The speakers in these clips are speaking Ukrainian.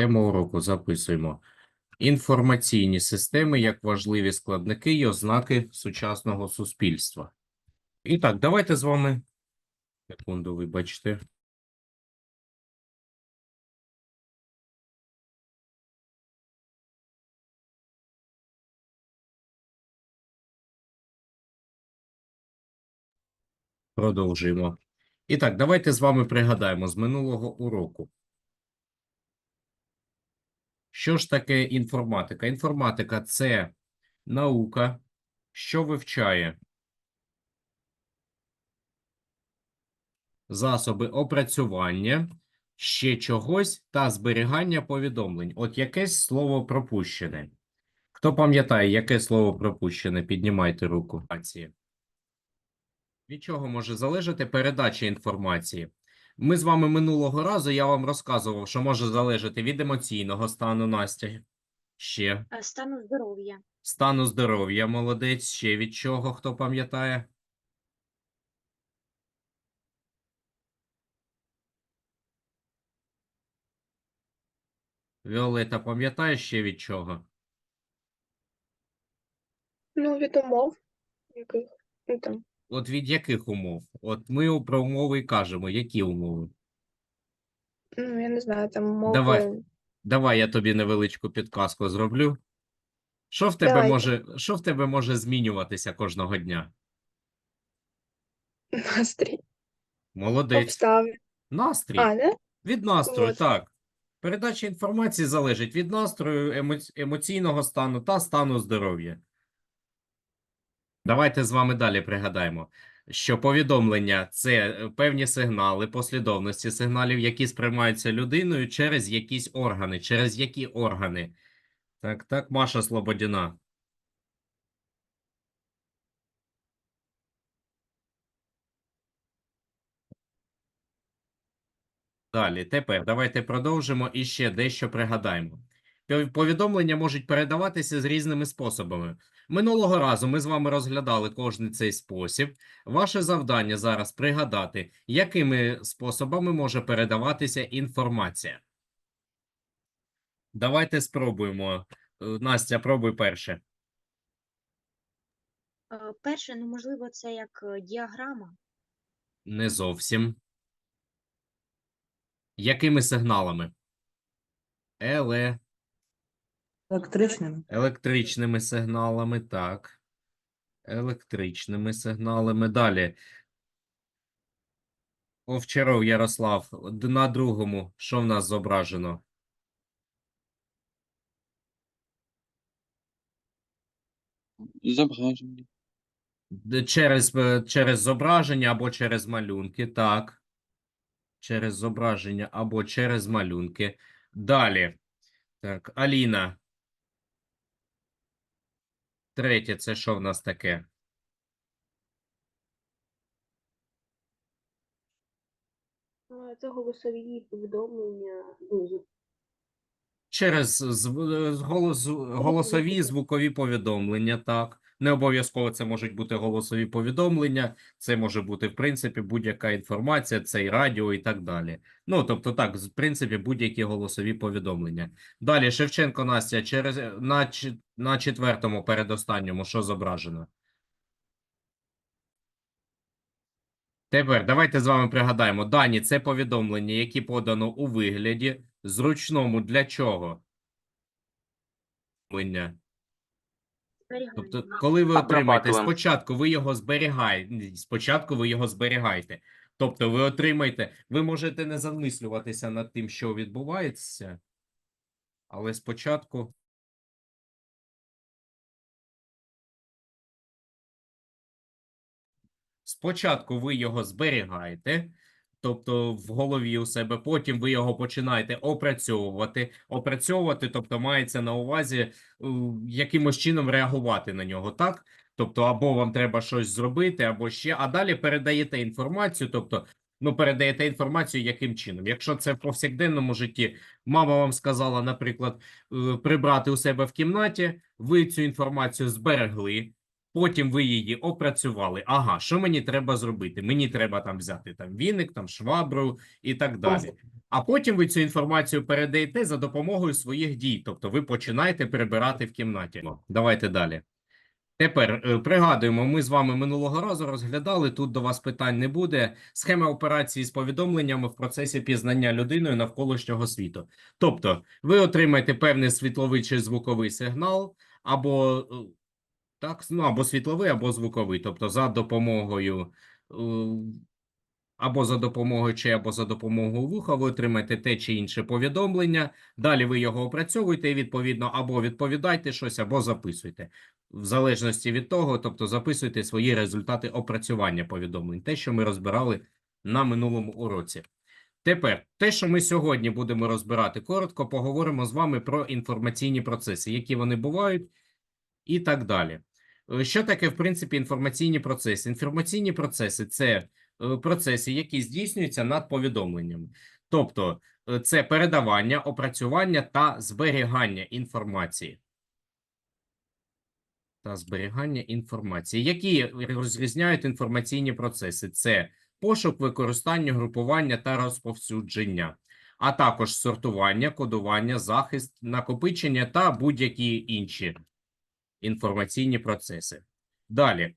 Тему уроку записуємо. Інформаційні системи як важливі складники і ознаки сучасного суспільства. І так, давайте з вами. Секунду, вибачте. Продовжуємо. І так, давайте з вами пригадаємо з минулого уроку. Що ж таке інформатика? Інформатика це наука, що вивчає засоби опрацювання, ще чогось та зберігання повідомлень. От якесь слово пропущене. Хто пам'ятає, яке слово пропущене? Піднімайте руку. Від чого може залежати передача інформації? Ми з вами минулого разу я вам розказував, що може залежати від емоційного стану Настя. Ще Е, Стану здоров'я, стану здоров'я, молодець. Ще від чого, хто пам'ятає? Віолета, пам'ятаєш ще від чого? Ну, від умов яких. Ну там. От від яких умов? От ми про умови і кажемо. Які умови? Ну, я не знаю, там умови. Давай. Давай я тобі невеличку підказку зроблю. Що в тебе Давайте. може, що в тебе може змінюватися кожного дня? Настрій. Молодець. Обстави. Настрій. А, не? Від настрою, От. так. Передача інформації залежить від настрою, емо- емоційного стану та стану здоров'я. Давайте з вами далі пригадаємо, що повідомлення це е, певні сигнали, послідовності сигналів, які сприймаються людиною через якісь органи. Через які органи? Так, так, Маша Слободіна. Далі, тепер давайте продовжимо і ще дещо пригадаємо. Повідомлення можуть передаватися з різними способами. Минулого разу ми з вами розглядали кожний цей спосіб. Ваше завдання зараз пригадати, якими способами може передаватися інформація. Давайте спробуємо. Е, Настя, пробуй перше. Е, Перше, ну можливо, це як е, діаграма. Не зовсім. Якими сигналами? Еле. Електричним. Електричними сигналами, так. Електричними сигналами. Далі. Овчаров Ярослав. На другому. Що в нас зображено? Зображення. Д- Через, е, через зображення або через малюнки. Так. Через зображення або через малюнки. Далі. Так, Аліна. Третє, це що в нас таке? Це голосові повідомлення. Ну, Через зв- голос, голосові звукові повідомлення, так. Не обов'язково це можуть бути голосові повідомлення, це може бути, в принципі, будь-яка інформація, це і радіо, і так далі. Ну, тобто, так, в принципі, будь-які голосові повідомлення. Далі, Шевченко Настя, через, на, на четвертому передостанньому, що зображено? Тепер давайте з вами пригадаємо. Дані це повідомлення, які подано у вигляді зручному для чого? Тобто, коли ви отримаєте, спочатку ви його зберігаєте, спочатку ви його зберігаєте. Тобто, ви отримаєте, ви можете не замислюватися над тим, що відбувається, але спочатку. Спочатку ви його зберігаєте, тобто в голові у себе, потім ви його починаєте опрацьовувати. Опрацьовувати, тобто мається на увазі е, якимось чином реагувати на нього, так? Тобто, або вам треба щось зробити, або ще, а далі передаєте інформацію, тобто, ну, передаєте інформацію яким чином. Якщо це в повсякденному житті, мама вам сказала, наприклад, е, прибрати у себе в кімнаті, ви цю інформацію зберегли. Потім ви її опрацювали. Ага, що мені треба зробити? Мені треба там взяти там віник, там швабру і так далі. А потім ви цю інформацію передаєте за допомогою своїх дій. Тобто ви починаєте прибирати в кімнаті. Ну, Давайте далі. Тепер е, пригадуємо, ми з вами минулого разу розглядали. Тут до вас питань не буде. Схема операції з повідомленнями в процесі пізнання людиною навколишнього світу. Тобто, ви отримаєте певний світловий чи звуковий сигнал, або е, так, ну або світловий, або звуковий. Тобто, за допомогою е, або за допомогою чи або за допомогою вуха ви отримаєте те чи інше повідомлення. Далі ви його опрацьовуєте і відповідно або відповідайте щось, або записуйте. В залежності від того, тобто записуйте свої результати опрацювання повідомлень, те, що ми розбирали на минулому уроці. Тепер те, що ми сьогодні будемо розбирати, коротко поговоримо з вами про інформаційні процеси, які вони бувають, і так далі. Що таке, в принципі, інформаційні процеси? Інформаційні процеси це е, процеси, які здійснюються над повідомленнями. Тобто, е, це передавання, опрацювання та зберігання інформації. Та зберігання інформації. Які розрізняють інформаційні процеси? Це пошук, використання, групування та розповсюдження, а також сортування, кодування, захист, накопичення та будь-які інші інформаційні процеси. Далі.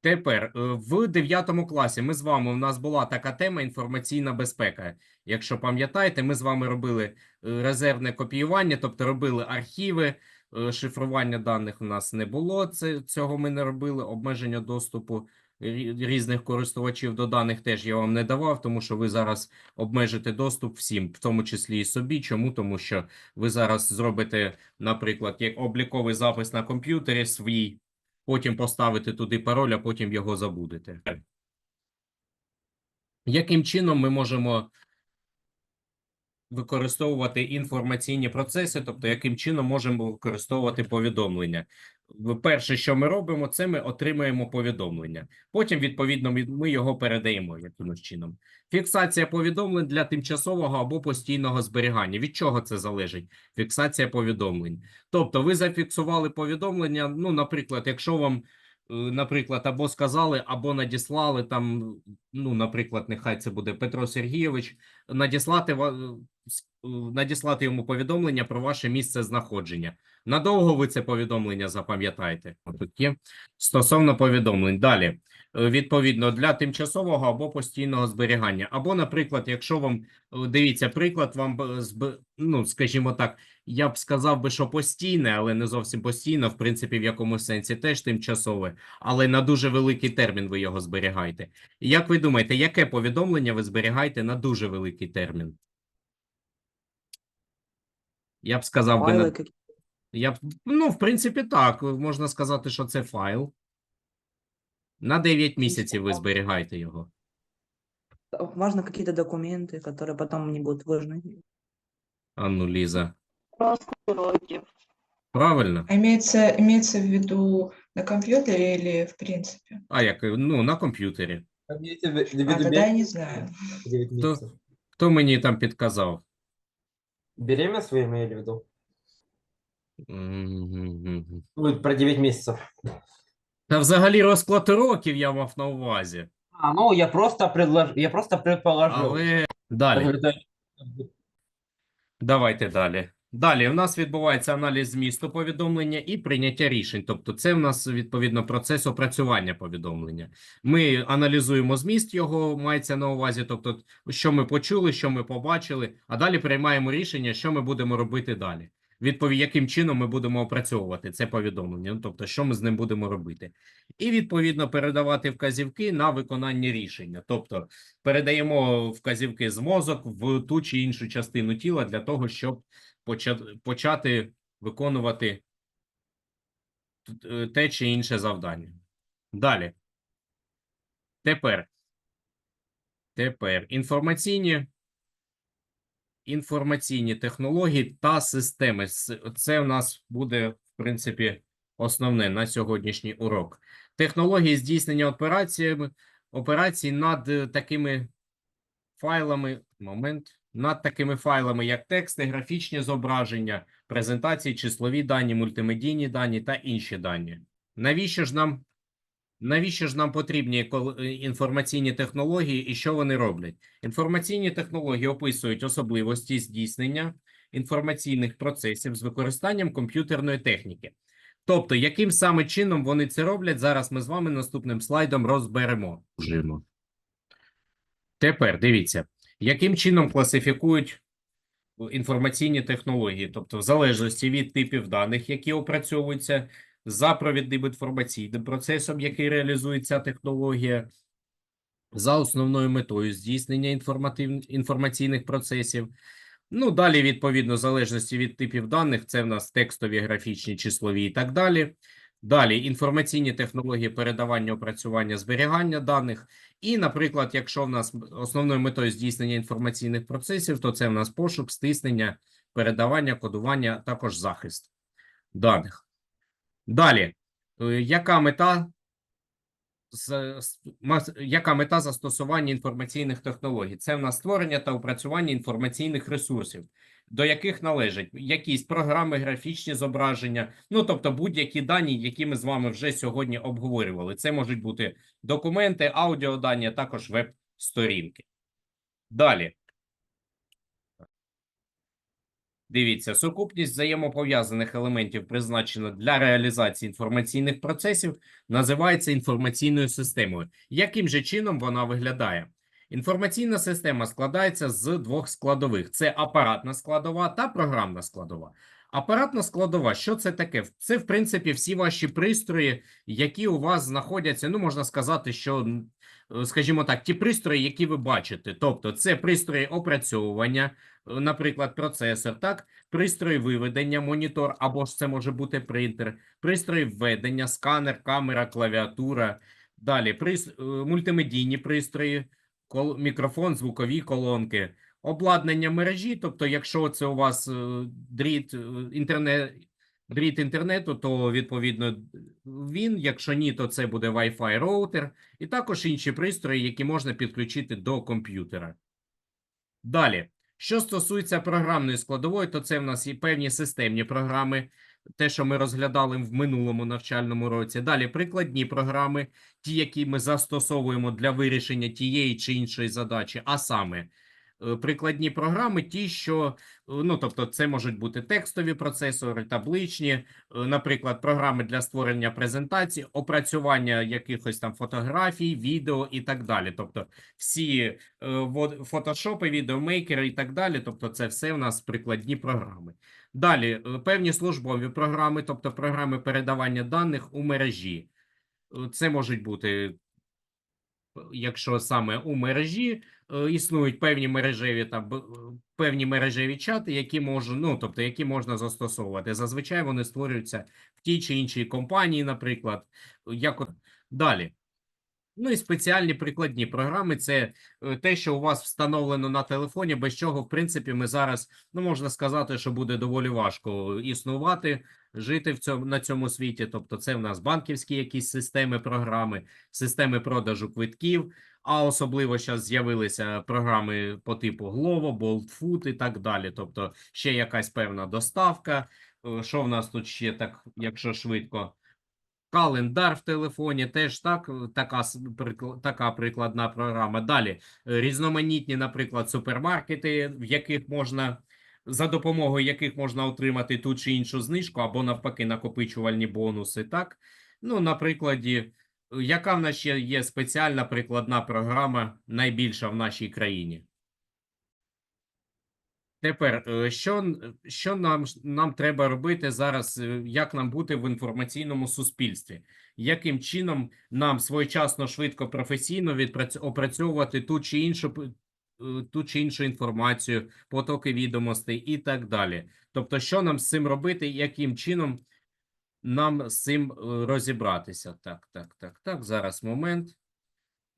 Тепер е, в 9 класі ми з вами у нас була така тема інформаційна безпека. Якщо пам'ятаєте, ми з вами робили е, резервне копіювання, тобто робили архіви, е, шифрування даних у нас не було. Це цього ми не робили. Обмеження доступу різних користувачів до даних теж я вам не давав, тому що ви зараз обмежите доступ всім, в тому числі і собі. Чому? Тому що ви зараз зробите, наприклад, як обліковий запис на комп'ютері свій, потім поставите туди пароль, а потім його забудете. Яким чином ми можемо використовувати інформаційні процеси, тобто яким чином можемо використовувати повідомлення? Перше, що ми робимо, це ми отримуємо повідомлення. Потім, відповідно, ми- його передаємо якимось чином. Фіксація повідомлень для тимчасового або постійного зберігання. Від чого це залежить? Фіксація повідомлень. Тобто, ви зафіксували повідомлення. Ну, наприклад, якщо вам, наприклад, або сказали, або надіслали там, ну, наприклад, нехай це буде Петро Сергійович, надіслати ва- е, надіслати йому повідомлення про ваше місце знаходження. Надовго ви це повідомлення запам'ятаєте? Тут є стосовно повідомлень. Далі, Е, відповідно, для тимчасового або постійного зберігання. Або, наприклад, якщо вам е, дивіться приклад, вам зб- ну, скажімо так, я б сказав би, що постійне, але не зовсім постійно, в принципі, в якомусь сенсі теж тимчасове, але на дуже великий термін ви його зберігаєте. Як ви думаєте, яке повідомлення ви зберігаєте на дуже великий термін? Я б сказав би, на... Файлы какие Я б, ну, в принципі, так. Можна сказати, що це файл. На 9 місяців ви зберігаєте його. Важно какие-то документы, которые потом не будут важны. Анну Ліза. Просто уроки. Правильно? А Имеется, имеется в виду на компьютере или в принципе? А як? Ну, на комп'ютері. Имеете в в А виду тогда я не знаю. 9 Кто? месяцев? Хто мені там підказав? Беременность вы имели в виду? Мгм. Ну, про 9 месяцев. Та взагалі розклад уроків я мав на увазі. А, ну я просто предлож... я просто предположил. Але далі. Это- Давайте далі. Далі у нас відбувається аналіз змісту повідомлення і прийняття рішень. Тобто, це в нас відповідно процес опрацювання повідомлення. Ми аналізуємо зміст його, мається на увазі, тобто, що ми почули, що ми побачили, а далі приймаємо рішення, що ми будемо робити далі. Відповідь, яким чином ми будемо опрацьовувати це повідомлення, ну, тобто, що ми з ним будемо робити, і відповідно передавати вказівки на виконання рішення. Тобто, передаємо вказівки з мозок в ту чи іншу частину тіла для того, щоб почати виконувати е, те чи інше завдання. Далі. Тепер. Тепер інформаційні інформаційні технології та системи. Це у нас буде, в принципі, основне на сьогоднішній урок. Технології здійснення операціями, операцій над е, такими файлами. Момент. Над такими файлами, як тексти, графічні зображення, презентації, числові дані, мультимедійні дані та інші дані. Навіщо ж нам Навіщо ж нам потрібні е, інформаційні технології і що вони роблять? Інформаційні технології описують особливості здійснення інформаційних процесів з використанням комп'ютерної техніки. Тобто, яким саме чином вони це роблять, зараз ми з вами наступним слайдом розберемо. Тепер дивіться, яким чином класифікують е, інформаційні технології, тобто в залежності від типів даних, які опрацьовуються, за провідним інформаційним процесом, який реалізує ця технологія, за основною метою здійснення інформатив... інформаційних процесів. Ну, далі, відповідно, в залежності від типів даних, це в нас текстові, графічні, числові і так далі. Далі інформаційні технології передавання, опрацювання, зберігання даних. І, наприклад, якщо в нас основною метою здійснення інформаційних процесів, то це в нас пошук, стиснення, передавання, кодування, також захист даних. Далі, е, яка мета з- яка мета застосування інформаційних технологій? Це в нас створення та опрацювання інформаційних ресурсів, до яких належать якісь програми, графічні зображення, ну тобто будь-які дані, які ми з вами вже сьогодні обговорювали. Це можуть бути документи, аудіодані, а також веб-сторінки. Далі. Дивіться, сукупність взаємопов'язаних елементів, призначена для реалізації інформаційних процесів, називається інформаційною системою. Яким же чином вона виглядає? Інформаційна система складається з двох складових: це апаратна складова та програмна складова. Апаратна складова, що це таке? Це, в принципі, всі ваші пристрої, які у вас знаходяться. Ну, можна сказати, що, е, скажімо так, ті пристрої, які ви бачите. Тобто, це пристрої опрацьовування, наприклад, процесор, так, пристрої виведення, монітор, або ж це може бути принтер, пристрої введення, сканер, камера, клавіатура. Далі прис... е, мультимедійні пристрої, кол... мікрофон, звукові колонки, обладнання мережі. Тобто, якщо це у вас е, дріт е, інтернет, дріт інтернету, то відповідно він. Якщо ні, то це буде Wi-Fi роутер, і також інші пристрої, які можна підключити до комп'ютера. Далі, що стосується програмної складової, то це в нас і певні системні програми, те, що ми розглядали в минулому навчальному році. Далі прикладні програми, ті, які ми застосовуємо для вирішення тієї чи іншої задачі, а саме прикладні програми, ті, що е, ну тобто, це можуть бути текстові процесори, табличні, е, наприклад, програми для створення презентацій, опрацювання якихось там фотографій, відео і так далі. Тобто, всі е, фотошопи, відеомейкери і так далі. Тобто, це все в нас прикладні програми. Далі е, певні службові програми, тобто програми передавання даних у мережі. Е, Це можуть бути, е, якщо саме у мережі е, існують певні мережеві там е, певні мережеві чати, які можна, ну тобто, які можна застосовувати. Зазвичай вони створюються в тій чи іншій компанії, наприклад. Як от далі. Ну і спеціальні прикладні програми це е, те, що у вас встановлено на телефоні, без чого, в принципі, ми зараз, ну можна сказати, що буде доволі важко існувати, жити в цьому на цьому світі. Тобто, це в нас банківські якісь системи, програми, системи продажу квитків. А особливо зараз з'явилися програми по типу Glovo, Bolt Food і так далі. Тобто, ще якась певна доставка. Е, Що в нас тут ще так, якщо швидко? Календар в телефоні теж так, е, така, така прикладна програма. Далі е, різноманітні, наприклад, супермаркети, в яких можна за допомогою яких можна отримати ту чи іншу знижку, або навпаки, накопичувальні бонуси. Так, ну, на прикладі, е, яка в нас ще є спеціальна прикладна програма, найбільша в нашій країні? Тепер, е, що, що нам, нам треба робити зараз, е, як нам бути в інформаційному суспільстві? Яким чином нам своєчасно, швидко, професійно відпраць- опрацьовувати ту чи іншу ту чи іншу інформацію, потоки відомостей і так далі. Тобто, що нам з цим робити, яким чином нам з цим е, розібратися? Так, так, так, так. Зараз момент.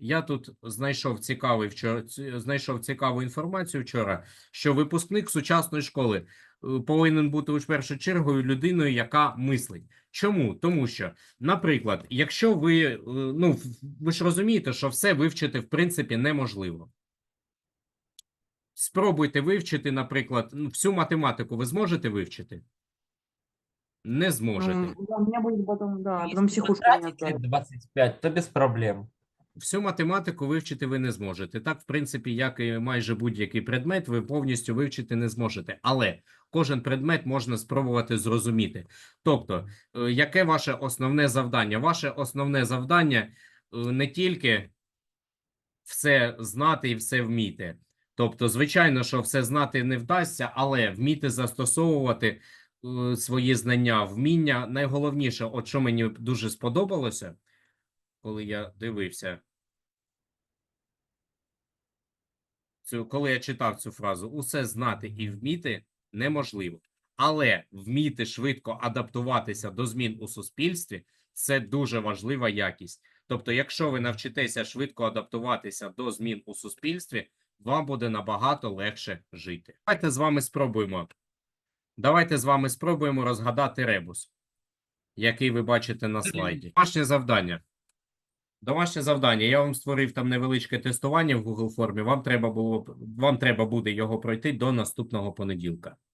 Я тут знайшов цікавий вчора, знайшов цікаву інформацію вчора, що випускник сучасної школи е, повинен бути у першу чергу людиною, яка мислить. Чому? Тому що, наприклад, якщо ви е, ну ви ж розумієте, що все вивчити в принципі неможливо. Спробуйте вивчити, наприклад, ну, всю математику ви зможете вивчити? Не зможете. Да, у меня будет потом, да, потом психушка лет 25, то без проблем. Всю математику вивчити ви не зможете. Так, в принципі, як і майже будь-який предмет, ви повністю вивчити не зможете. Але кожен предмет можна спробувати зрозуміти. Тобто, е, яке ваше основне завдання? Ваше основне завдання е, не тільки все знати і все вміти. Тобто, звичайно, що все знати не вдасться, але вміти застосовувати е, свої знання, вміння. Найголовніше, от що мені дуже сподобалося, коли я дивився. Цю, коли я читав цю фразу, усе знати і вміти неможливо. Але вміти швидко адаптуватися до змін у суспільстві це дуже важлива якість. Тобто, якщо ви навчитеся швидко адаптуватися до змін у суспільстві, вам буде набагато легше жити. Давайте з вами спробуємо. Давайте з вами спробуємо розгадати ребус, який ви бачите на слайді. Домашнє завдання. Домашнє завдання. Я вам створив там невеличке тестування в Google формі. Вам треба було вам треба буде його пройти до наступного понеділка.